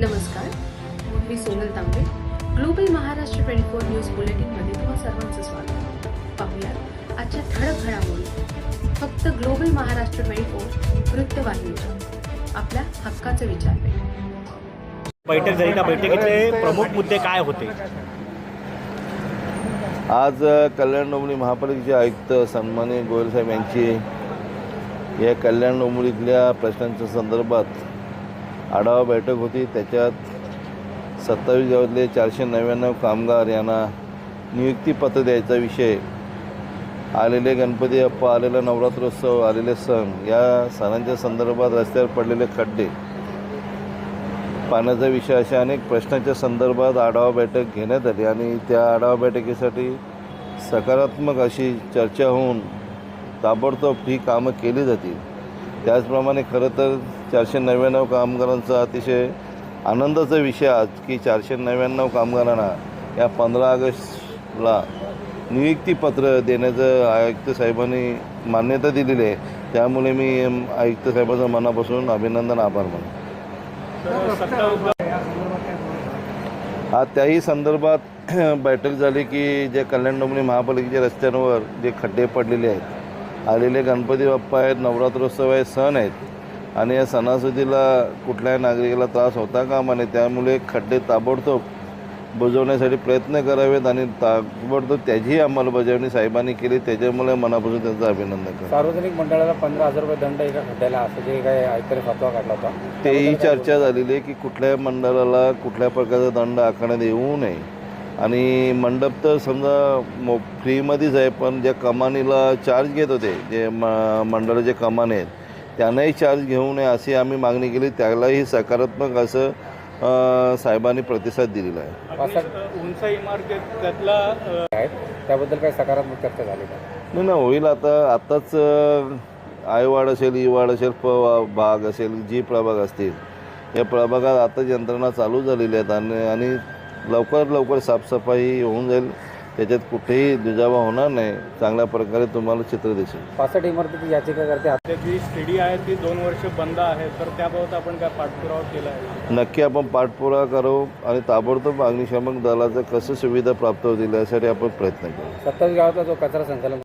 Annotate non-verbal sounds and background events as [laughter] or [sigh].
नमस्कार मी Sonal Tambe. Global Maharashtra twenty four news बुलेटिनमध्ये तुम्हा सर्वांचं स्वागत. पाहूयात आजच्या ठळक घडामोडी. फक्त ग्लोबल महाराष्ट्र ट्वेंटी फोर वृत्तवाहिनीच्या. आपल्या हक्काचं विचारते बैठक झाली त्या बैठकीतले प्रमुख मुद्दे काय होते? आज कल्याण डोंबिवली महापालिकेचे आयुक्त सन्माननीय गोयल साहेब यांची या कल्याण डोंबिवलीतल्या प्रश्नांच्या संदर्भात आढावा बैठक होती. त्याच्यात सत्तावीस गावातले चारशे नव्याण्णव कामगार यांना नियुक्तीपत्र द्यायचा विषय आलेले गणपती अप्पा आलेला नवरात्रोत्सव आलेले सण या सणांच्या संदर्भात रस्त्यावर पडलेले खड्डे. पाण्याचा विषय अशा अनेक प्रश्नांच्या संदर्भात आढावा बैठक घेण्यात आली आणि त्या आढावा बैठकीसाठी सकारात्मक अशी चर्चा होऊन ताबडतोब ही कामं केली जातील. त्याचप्रमाणे खरं तर चारशे नव्याण्णव कामगारांचा अतिशय आनंदाचा विषय आज की चारशे नव्याण्णव कामगारांना या पंधरा ऑगस्टला नियुक्तीपत्र देण्याचं आयुक्त साहेबांनी मान्यता दिलेली आहे. त्यामुळे मी आयुक्त साहेबांचं मनापासून अभिनंदन आभार मानतो. आज त्याही संदर्भात [clears throat] बैठक झाली की जे कल्याण डोंबरी महापालिकेच्या रस्त्यांवर जे खड्डे पडलेले आहेत आलेले गणपती बाप्पा आहेत नवरात्रोत्सव आहे सण आहेत आणि या सणासुदीला कुठल्याही नागरिकाला त्रास होता कामा नये त्यामुळे खड्डे ताबडतोब बुजवण्यासाठी प्रयत्न करावेत आणि ताबडतोब त्याचीही अंमलबजावणी साहेबांनी केली. त्याच्यामुळे मनापासून त्यांचं अभिनंदन करतो. सार्वजनिक मंडळाला पंधरा हजार रुपये दंड एका खड्ड्याला असं जे काही आयुक्तांनी फतवा काढला होता. तेही चर्चा झालेली आहे की कुठल्याही मंडळाला कुठल्या प्रकारचा दंड आकारण्यात येऊ नये. आणि मंडप तर समजा मो फ्रीमध्येच आहे पण ज्या कमानीला चार्ज घेत होते जे म मंडळाचे कमाने आहेत त्यांनाही चार्ज घेऊ नये अशी आम्ही मागणी केली. त्यालाही सकारात्मक असं साहेबांनी प्रतिसाद दिलेला आहे. उंच इमारतीत त्यातला आहेत. त्याबद्दल काही सकारात्मक चर्चा झाली का? नाही ना होईल आता. आत्ताच आयवाड असेल इवाड असेल प भाग असेल जी प्रभाग असतील या प्रभागात आताच यंत्रणा चालू झालेली आहेत आणि आणि लवकर लवकर साफसफाई होऊन जाईल. त्याच्यात कुठेही दुजावा होणार नाही. चांगल्या प्रकारे तुम्हाला चित्र दिसेल. पासष्ट इमारतीची याचिका करते. त्या जी स्टडी आहे ती दोन वर्ष बंद आहे. तर त्याबाबत आपण काय पाठपुरावा केला आहे? नक्की आपण पाठपुरावा करू आणि ताबडतोब अग्निशामक दलाचं कसं सुविधा प्राप्त होतील यासाठी आपण प्रयत्न करू. सत्तावीस गावातला जो कचरा संकलन